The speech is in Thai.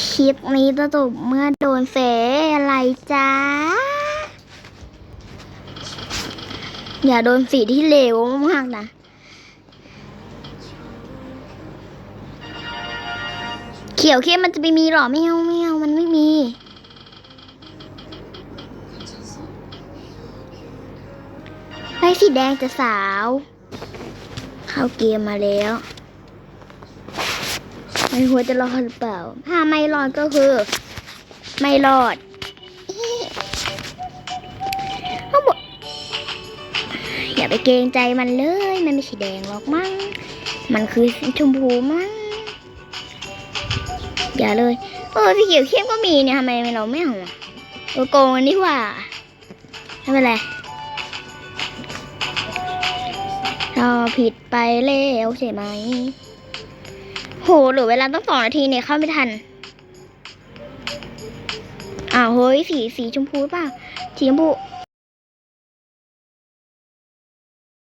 คลิปนี้จะจบเมื่อโดนเสอะไรจ้า อย่าโดนสีที่เลวมากนะ เขียวเข้มมันจะไปมีหรอไม่เอาไม่เอามันไม่มีได้สีแดงจะสาว เข้าเกมมาแล้ว ไม่รู้ว่าจะรอดหรือเปล่า ถ้าไม่รอดก็คือ ไม่รอดเขาบอกอย่าไปเกรงใจมันเลย มันไม่ใช่แดงหรอกมั้ง มันคือชมพูมั้ง อย่าเลย เออสีเขียวเข้มก็มีเนี่ยทำไมเราไม่เอาอะเออโกงกันดีกว่าไม่เป็นไรเราผิดไปแล้วใช่ไหม โหเหรือเวลาต้องสองนาทีเนี่ยเข้าไม่ทันอ้าวเฮ้ยสีสีชมพูป่าสีชมพู